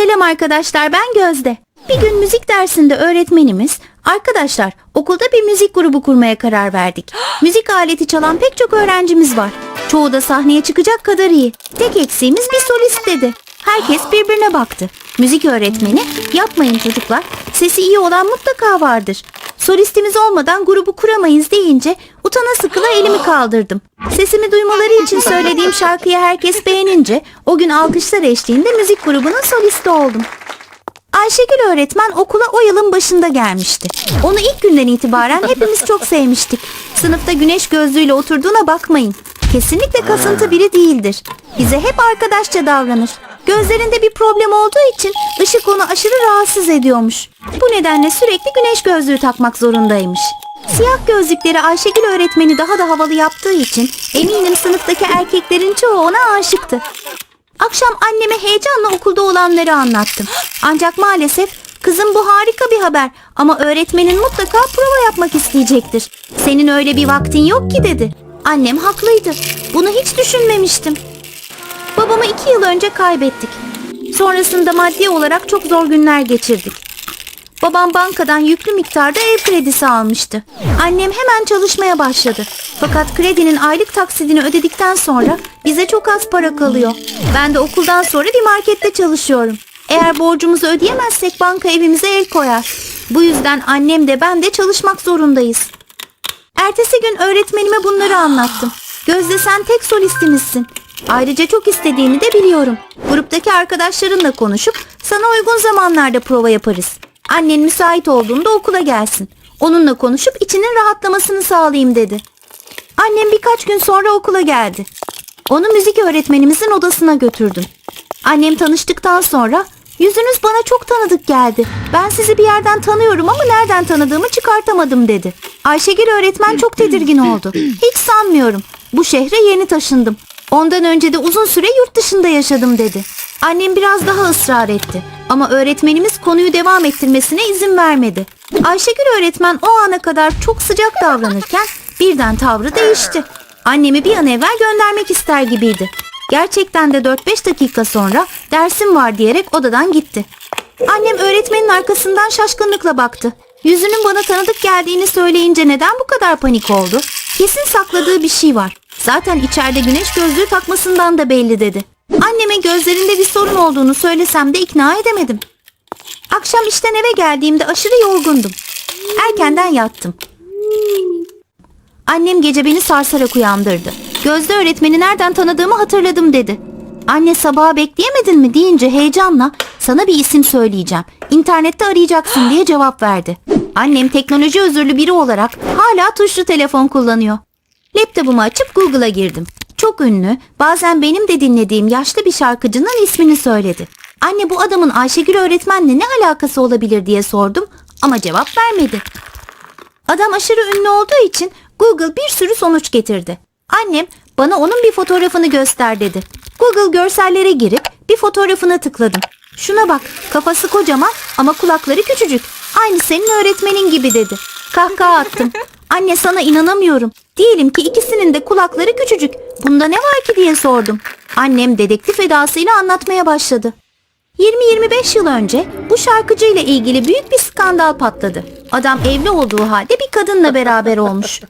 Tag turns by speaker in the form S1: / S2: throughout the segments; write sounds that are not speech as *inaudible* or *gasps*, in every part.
S1: Selam arkadaşlar ben Gözde. Bir gün müzik dersinde öğretmenimiz arkadaşlar okulda bir müzik grubu kurmaya karar verdik. müzik aleti çalan pek çok öğrencimiz var. Çoğu da sahneye çıkacak kadar iyi. Tek eksiğimiz bir solist dedi. Herkes birbirine baktı. Müzik öğretmeni yapmayın çocuklar sesi iyi olan mutlaka vardır. Solistimiz olmadan grubu kuramayız deyince utana sıkıla elimi kaldırdım. Sesimi duymaları için söylediğim şarkıyı herkes beğenince o gün alkışlar eşliğinde müzik grubunun solisti oldum. Ayşegül öğretmen okula o yılın başında gelmişti. Onu ilk günden itibaren hepimiz çok sevmiştik. Sınıfta güneş gözlüğüyle oturduğuna bakmayın. Kesinlikle kasıntı biri değildir. Bize hep arkadaşça davranır. Gözlerinde bir problem olduğu için ışık onu aşırı rahatsız ediyormuş. Bu nedenle sürekli güneş gözlüğü takmak zorundaymış. Siyah gözlükleri Ayşegül öğretmeni daha da havalı yaptığı için eminim sınıftaki erkeklerin çoğu ona aşıktı. Akşam anneme heyecanla okulda olanları anlattım. Ancak maalesef kızım bu harika bir haber ama öğretmenin mutlaka prova yapmak isteyecektir. Senin öyle bir vaktin yok ki dedi. Annem haklıydı. Bunu hiç düşünmemiştim. Babamı iki yıl önce kaybettik. Sonrasında maddi olarak çok zor günler geçirdik. Babam bankadan yüklü miktarda ev kredisi almıştı. Annem hemen çalışmaya başladı. Fakat kredinin aylık taksidini ödedikten sonra bize çok az para kalıyor. Ben de okuldan sonra bir markette çalışıyorum. Eğer borcumuzu ödeyemezsek banka evimize el koyar. Bu yüzden annem de ben de çalışmak zorundayız. Ertesi gün öğretmenime bunları anlattım. Gözde sen tek solistimizsin. Ayrıca çok istediğini de biliyorum. Gruptaki arkadaşlarınla konuşup sana uygun zamanlarda prova yaparız. Annen müsait olduğunda okula gelsin. Onunla konuşup içinin rahatlamasını sağlayayım dedi. Annem birkaç gün sonra okula geldi. Onu müzik öğretmenimizin odasına götürdüm. Annem tanıştıktan sonra yüzünüz bana çok tanıdık geldi. Ben sizi bir yerden tanıyorum ama nereden tanıdığımı çıkartamadım dedi. Ayşegül öğretmen çok tedirgin oldu. Hiç sanmıyorum. Bu şehre yeni taşındım. Ondan önce de uzun süre yurt dışında yaşadım dedi. Annem biraz daha ısrar etti. Ama öğretmenimiz konuyu devam ettirmesine izin vermedi. Ayşegül öğretmen o ana kadar çok sıcak davranırken birden tavrı değişti. Annemi bir an evvel göndermek ister gibiydi. Gerçekten de 4-5 dakika sonra dersim var diyerek odadan gitti. Annem öğretmenin arkasından şaşkınlıkla baktı. Yüzünün bana tanıdık geldiğini söyleyince neden bu kadar panik oldu? Kesin sakladığı bir şey var. Zaten içeride güneş gözlüğü takmasından da belli dedi. Anneme gözlerinde bir sorun olduğunu söylesem de ikna edemedim. Akşam işten eve geldiğimde aşırı yorgundum. Erkenden yattım. Annem gece beni sarsarak uyandırdı. Gözde öğretmeni nereden tanıdığımı hatırladım dedi. Anne sabaha bekleyemedin mi deyince heyecanla sana bir isim söyleyeceğim. İnternette arayacaksın diye cevap verdi. Annem teknoloji özürlü biri olarak hala tuşlu telefon kullanıyor. Laptopumu açıp Google'a girdim. Çok ünlü, bazen benim de dinlediğim yaşlı bir şarkıcının ismini söyledi. Anne bu adamın Ayşegül öğretmenle ne alakası olabilir diye sordum ama cevap vermedi. Adam aşırı ünlü olduğu için Google bir sürü sonuç getirdi. Annem bana onun bir fotoğrafını göster dedi. Google görsellere girip bir fotoğrafına tıkladım. Şuna bak kafası kocaman ama kulakları küçücük. Aynı senin öğretmenin gibi dedi. Kahkaha attım. Anne sana inanamıyorum. Diyelim ki ikisinin de kulakları küçücük. Bunda ne var ki diye sordum. Annem dedektif edasıyla anlatmaya başladı. 20-25 yıl önce bu şarkıcıyla ilgili büyük bir skandal patladı. Adam evli olduğu halde bir kadınla beraber olmuş.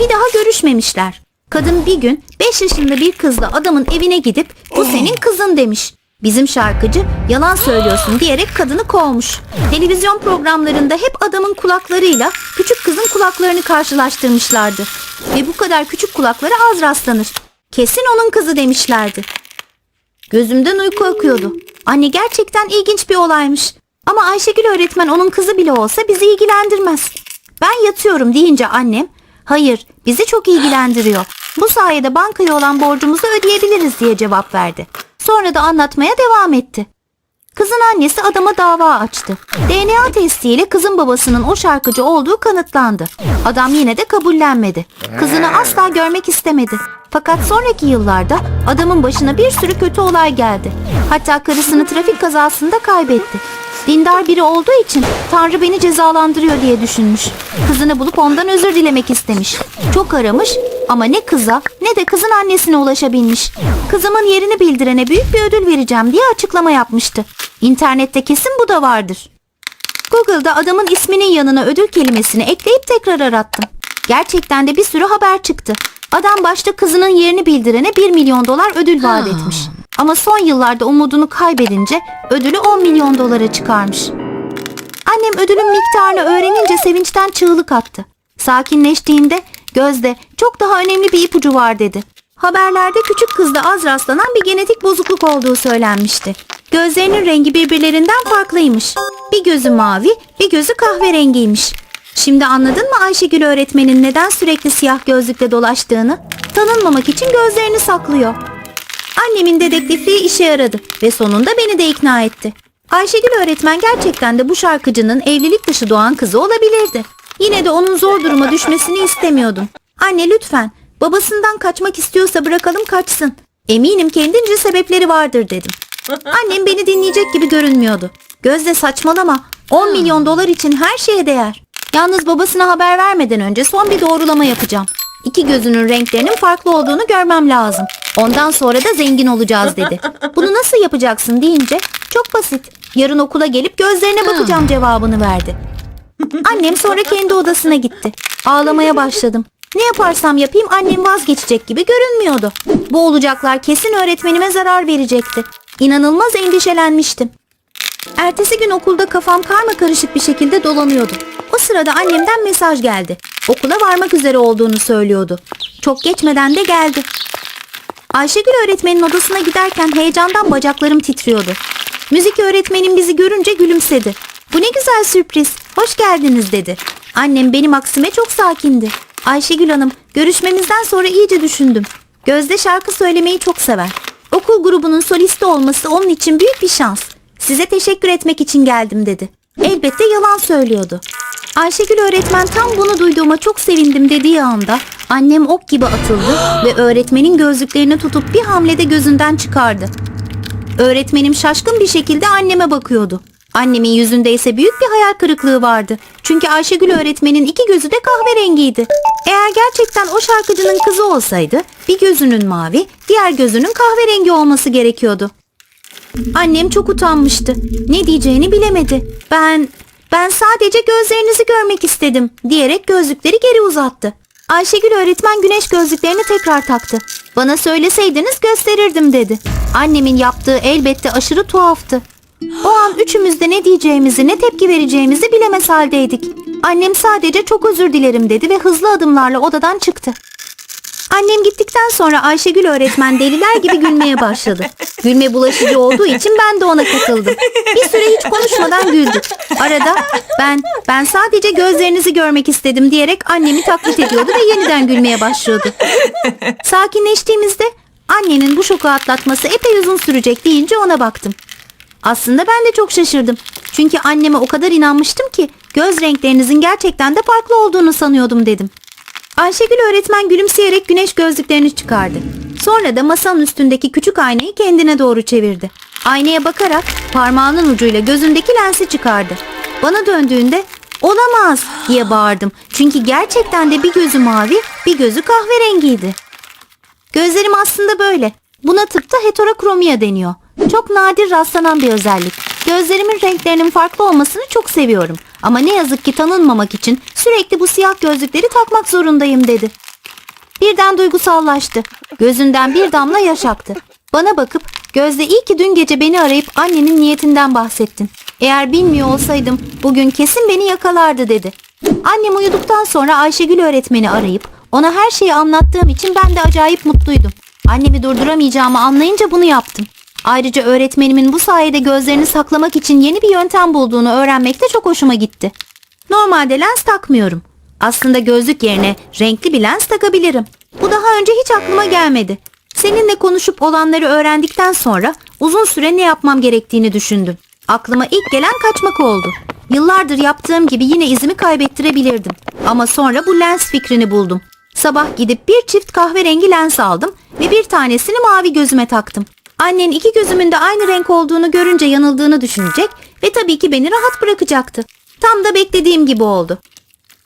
S1: Bir daha görüşmemişler. Kadın bir gün 5 yaşında bir kızla adamın evine gidip bu senin kızın demiş. Bizim şarkıcı yalan söylüyorsun diyerek kadını kovmuş. Televizyon programlarında hep adamın kulaklarıyla küçük kızın kulaklarını karşılaştırmışlardı. Ve bu kadar küçük kulaklara az rastlanır. Kesin onun kızı demişlerdi. Gözümden uyku akıyordu. Anne gerçekten ilginç bir olaymış. Ama Ayşegül öğretmen onun kızı bile olsa bizi ilgilendirmez. Ben yatıyorum deyince annem, hayır bizi çok ilgilendiriyor. Bu sayede bankaya olan borcumuzu ödeyebiliriz diye cevap verdi. Sonra da anlatmaya devam etti. Kızın annesi adama dava açtı. DNA testiyle kızın babasının o şarkıcı olduğu kanıtlandı. Adam yine de kabullenmedi. Kızını asla görmek istemedi. Fakat sonraki yıllarda adamın başına bir sürü kötü olay geldi. Hatta karısını trafik kazasında kaybetti. Dindar biri olduğu için Tanrı beni cezalandırıyor diye düşünmüş. Kızını bulup ondan özür dilemek istemiş. Çok aramış ama ne kıza ne de kızın annesine ulaşabilmiş. Kızımın yerini bildirene büyük bir ödül vereceğim diye açıklama yapmıştı. İnternette kesin bu da vardır. Google'da adamın isminin yanına ödül kelimesini ekleyip tekrar arattım. Gerçekten de bir sürü haber çıktı. Adam başta kızının yerini bildirene 1 milyon dolar ödül vaat etmiş. Ama son yıllarda umudunu kaybedince ödülü 10 milyon dolara çıkarmış. Annem ödülün miktarını öğrenince sevinçten çığlık attı. Sakinleştiğinde Gözde çok daha önemli bir ipucu var dedi. Haberlerde küçük kızda az rastlanan bir genetik bozukluk olduğu söylenmişti. Gözlerinin rengi birbirlerinden farklıymış. Bir gözü mavi, bir gözü kahverengiymiş. Şimdi anladın mı Ayşegül öğretmenin neden sürekli siyah gözlükle dolaştığını? Tanınmamak için gözlerini saklıyor. Annemin dedektifliği işe yaradı ve sonunda beni de ikna etti. Ayşegül öğretmen gerçekten de bu şarkıcının evlilik dışı doğan kızı olabilirdi. Yine de onun zor duruma düşmesini istemiyordum. Anne lütfen babasından kaçmak istiyorsa bırakalım kaçsın. Eminim kendince sebepleri vardır dedim. Annem beni dinleyecek gibi görünmüyordu. Gözde saçmalama 10 milyon dolar için her şeye değer. Yalnız babasına haber vermeden önce son bir doğrulama yapacağım. İki gözünün renklerinin farklı olduğunu görmem lazım. Ondan sonra da zengin olacağız dedi. Bunu nasıl yapacaksın deyince çok basit. Yarın okula gelip gözlerine bakacağım cevabını verdi. Annem sonra kendi odasına gitti. Ağlamaya başladım. Ne yaparsam yapayım annem vazgeçecek gibi görünmüyordu. Bu olacaklar kesin öğretmenime zarar verecekti. İnanılmaz endişelenmiştim. Ertesi gün okulda kafam karma karışık bir şekilde dolanıyordu. O sırada annemden mesaj geldi. Okula varmak üzere olduğunu söylüyordu. Çok geçmeden de geldi. Ayşegül öğretmenin odasına giderken heyecandan bacaklarım titriyordu. Müzik öğretmenim bizi görünce gülümsedi. Bu ne güzel sürpriz, hoş geldiniz dedi. Annem benim aksime çok sakindi. Ayşegül Hanım, görüşmemizden sonra iyice düşündüm. Gözde şarkı söylemeyi çok sever. Okul grubunun solisti olması onun için büyük bir şans. Size teşekkür etmek için geldim dedi. Elbette yalan söylüyordu. Ayşegül öğretmen tam bunu duyduğuma çok sevindim dediği anda annem ok gibi atıldı *gasps* ve öğretmenin gözlüklerini tutup bir hamlede gözünden çıkardı. Öğretmenim şaşkın bir şekilde anneme bakıyordu. Annemin yüzünde ise büyük bir hayal kırıklığı vardı. Çünkü Ayşegül öğretmenin iki gözü de kahverengiydi. Eğer gerçekten o şarkıcının kızı olsaydı bir gözünün mavi, diğer gözünün kahverengi olması gerekiyordu. Annem çok utanmıştı. Ne diyeceğini bilemedi. Ben, ben sadece gözlerinizi görmek istedim diyerek gözlükleri geri uzattı. Ayşegül öğretmen güneş gözlüklerini tekrar taktı. Bana söyleseydiniz gösterirdim dedi. Annemin yaptığı elbette aşırı tuhaftı. O an üçümüz de ne diyeceğimizi ne tepki vereceğimizi bilemez haldeydik. Annem sadece çok özür dilerim dedi ve hızlı adımlarla odadan çıktı. Annem gittikten sonra Ayşegül öğretmen deliler gibi gülmeye başladı. Gülme bulaşıcı olduğu için ben de ona katıldım. Bir süre hiç konuşmadan güldük. Arada ben ben sadece gözlerinizi görmek istedim diyerek annemi taklit ediyordu ve yeniden gülmeye başlıyordu. Sakinleştiğimizde annenin bu şoku atlatması epey uzun sürecek deyince ona baktım. Aslında ben de çok şaşırdım. Çünkü anneme o kadar inanmıştım ki göz renklerinizin gerçekten de farklı olduğunu sanıyordum dedim. Ayşegül öğretmen gülümseyerek güneş gözlüklerini çıkardı. Sonra da masanın üstündeki küçük aynayı kendine doğru çevirdi. Aynaya bakarak parmağının ucuyla gözündeki lensi çıkardı. Bana döndüğünde olamaz diye bağırdım. Çünkü gerçekten de bir gözü mavi bir gözü kahverengiydi. Gözlerim aslında böyle. Buna tıpta heterokromia deniyor. Çok nadir rastlanan bir özellik. Gözlerimin renklerinin farklı olmasını çok seviyorum. Ama ne yazık ki tanınmamak için sürekli bu siyah gözlükleri takmak zorundayım dedi. Birden duygusallaştı. Gözünden bir damla yaş aktı. Bana bakıp Gözde iyi ki dün gece beni arayıp annenin niyetinden bahsettin. Eğer bilmiyor olsaydım bugün kesin beni yakalardı dedi. Annem uyuduktan sonra Ayşegül öğretmeni arayıp ona her şeyi anlattığım için ben de acayip mutluydum. Annemi durduramayacağımı anlayınca bunu yaptım. Ayrıca öğretmenimin bu sayede gözlerini saklamak için yeni bir yöntem bulduğunu öğrenmek de çok hoşuma gitti. Normalde lens takmıyorum. Aslında gözlük yerine renkli bir lens takabilirim. Bu daha önce hiç aklıma gelmedi. Seninle konuşup olanları öğrendikten sonra uzun süre ne yapmam gerektiğini düşündüm. Aklıma ilk gelen kaçmak oldu. Yıllardır yaptığım gibi yine izimi kaybettirebilirdim. Ama sonra bu lens fikrini buldum. Sabah gidip bir çift kahverengi lens aldım ve bir tanesini mavi gözüme taktım. Annen iki gözümün de aynı renk olduğunu görünce yanıldığını düşünecek ve tabii ki beni rahat bırakacaktı. Tam da beklediğim gibi oldu.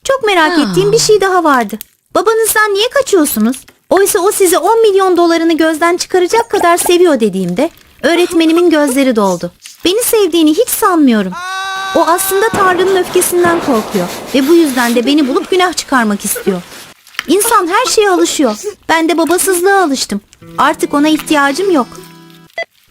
S1: Çok merak ettiğim bir şey daha vardı. Babanızdan niye kaçıyorsunuz? Oysa o size 10 milyon dolarını gözden çıkaracak kadar seviyor dediğimde öğretmenimin gözleri doldu. Beni sevdiğini hiç sanmıyorum. O aslında Tanrı'nın öfkesinden korkuyor ve bu yüzden de beni bulup günah çıkarmak istiyor. İnsan her şeye alışıyor. Ben de babasızlığa alıştım. Artık ona ihtiyacım yok.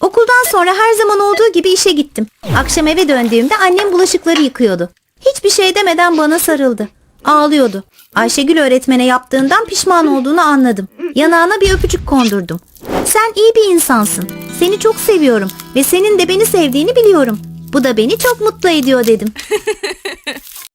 S1: Okuldan sonra her zaman olduğu gibi işe gittim. Akşam eve döndüğümde annem bulaşıkları yıkıyordu. Hiçbir şey demeden bana sarıldı. Ağlıyordu. Ayşegül öğretmene yaptığından pişman olduğunu anladım. Yanağına bir öpücük kondurdum. Sen iyi bir insansın. Seni çok seviyorum ve senin de beni sevdiğini biliyorum. Bu da beni çok mutlu ediyor dedim. *laughs*